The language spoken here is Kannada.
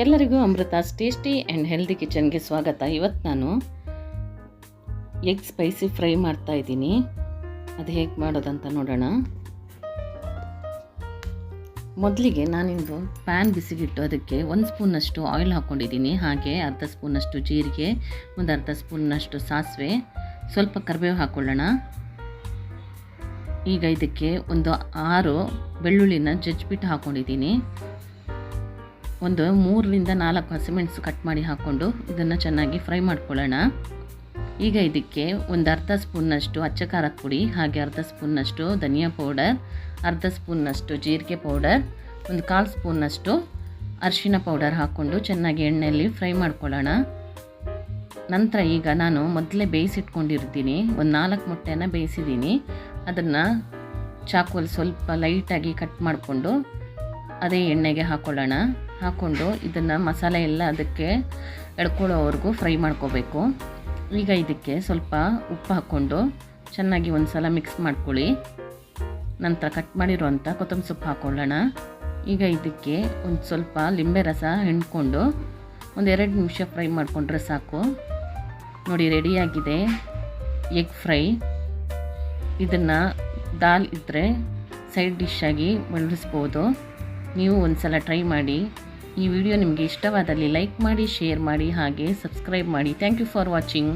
ಎಲ್ಲರಿಗೂ ಅಮೃತಾಸ್ ಟೇಸ್ಟಿ ಆ್ಯಂಡ್ ಹೆಲ್ದಿ ಕಿಚನ್ಗೆ ಸ್ವಾಗತ. ಇವತ್ತು ನಾನು ಎಗ್ ಸ್ಪೈಸಿ ಫ್ರೈ ಮಾಡ್ತಾ ಇದ್ದೀನಿ. ಅದು ಹೇಗೆ ಮಾಡೋದಂತ ನೋಡೋಣ. ಮೊದಲಿಗೆ ನಾನಿಂದು ಪ್ಯಾನ್ ಬಿಸಿಗಿಟ್ಟು ಅದಕ್ಕೆ ಒಂದು ಸ್ಪೂನಷ್ಟು ಆಯಿಲ್ ಹಾಕ್ಕೊಂಡಿದ್ದೀನಿ. ಹಾಗೆ ಅರ್ಧ ಸ್ಪೂನಷ್ಟು ಜೀರಿಗೆ, ಒಂದು ಅರ್ಧ ಸ್ಪೂನಷ್ಟು ಸಾಸಿವೆ, ಸ್ವಲ್ಪ ಕರಿಬೇವು ಹಾಕ್ಕೊಳ್ಳೋಣ ಈಗ ಇದಕ್ಕೆ ಒಂದು ಆರು ಬೆಳ್ಳುಳ್ಳಿನ ಜಜ್ಬಿಟ್ಟು ಹಾಕ್ಕೊಂಡಿದ್ದೀನಿ ಒಂದು ಮೂರರಿಂದ ನಾಲ್ಕು ಹಸಿಮೆಣಸು ಕಟ್ ಮಾಡಿ ಹಾಕ್ಕೊಂಡು ಇದನ್ನು ಚೆನ್ನಾಗಿ ಫ್ರೈ ಮಾಡ್ಕೊಳ್ಳೋಣ. ಈಗ ಇದಕ್ಕೆ ಒಂದು ಅರ್ಧ ಸ್ಪೂನ್ನಷ್ಟು ಅಚ್ಚ ಖಾರದ ಪುಡಿ, ಹಾಗೆ ಅರ್ಧ ಸ್ಪೂನ್ನಷ್ಟು ಧನಿಯಾ ಪೌಡರ್, ಅರ್ಧ ಸ್ಪೂನ್ನಷ್ಟು ಜೀರಿಗೆ ಪೌಡರ್, ಒಂದು ಕಾಲು ಸ್ಪೂನ್ನಷ್ಟು ಅರಿಶಿನ ಪೌಡರ್ ಹಾಕ್ಕೊಂಡು ಚೆನ್ನಾಗಿ ಎಣ್ಣೆಯಲ್ಲಿ ಫ್ರೈ ಮಾಡ್ಕೊಳ್ಳೋಣ. ನಂತರ ಈಗ ನಾನು ಮೊದಲೇ ಬೇಯಿಸಿಟ್ಕೊಂಡಿರ್ತೀನಿ. ಒಂದು ನಾಲ್ಕು ಮೊಟ್ಟೆನ ಬೇಯಿಸಿದ್ದೀನಿ. ಅದನ್ನು ಚಾಕುವಲ್ಲಿ ಸ್ವಲ್ಪ ಲೈಟಾಗಿ ಕಟ್ ಮಾಡಿಕೊಂಡು ಅದೇ ಎಣ್ಣೆಗೆ ಹಾಕ್ಕೊಳ್ಳೋಣ. ಹಾಕ್ಕೊಂಡು ಇದನ್ನು ಮಸಾಲೆ ಎಲ್ಲ ಅದಕ್ಕೆ ಎಳ್ಕೊಳ್ಳೋವರೆಗೂ ಫ್ರೈ ಮಾಡ್ಕೋಬೇಕು. ಈಗ ಇದಕ್ಕೆ ಸ್ವಲ್ಪ ಉಪ್ಪು ಹಾಕ್ಕೊಂಡು ಚೆನ್ನಾಗಿ ಒಂದು ಸಲ ಮಿಕ್ಸ್ ಮಾಡ್ಕೊಳ್ಳಿ. ನಂತರ ಕಟ್ ಮಾಡಿರುವಂಥ ಕೊತ್ತಂಬರಿ ಸೊಪ್ಪು ಹಾಕ್ಕೊಳ್ಳೋಣ ಈಗ ಇದಕ್ಕೆ ಒಂದು ಸ್ವಲ್ಪ ಲಿಂಬೆ ರಸ ಹಿಂಡ್ಕೊಂಡು ಒಂದು ಎರಡು ನಿಮಿಷ ಫ್ರೈ ಮಾಡಿಕೊಂಡ್ರೆ ಸಾಕು. ನೋಡಿ ರೆಡಿಯಾಗಿದೆ ಎಗ್ ಫ್ರೈ ಇದನ್ನು ದಾಲ್ ಇದ್ದರೆ ಸೈಡ್ ಡಿಶ್ ಆಗಿ ಬಳಸ್ಬೋದು ನೀವು ಒಂದು ಸಲ ಟ್ರೈ ಮಾಡಿ. ಈ ವಿಡಿಯೋ ನಿಮಗೆ ಇಷ್ಟವಾದಲ್ಲಿ ಲೈಕ್ ಮಾಡಿ, ಶೇರ್ ಮಾಡಿ ಹಾಗೆ ಸಬ್ಸ್ಕ್ರೈಬ್ ಮಾಡಿ. Thank you for watching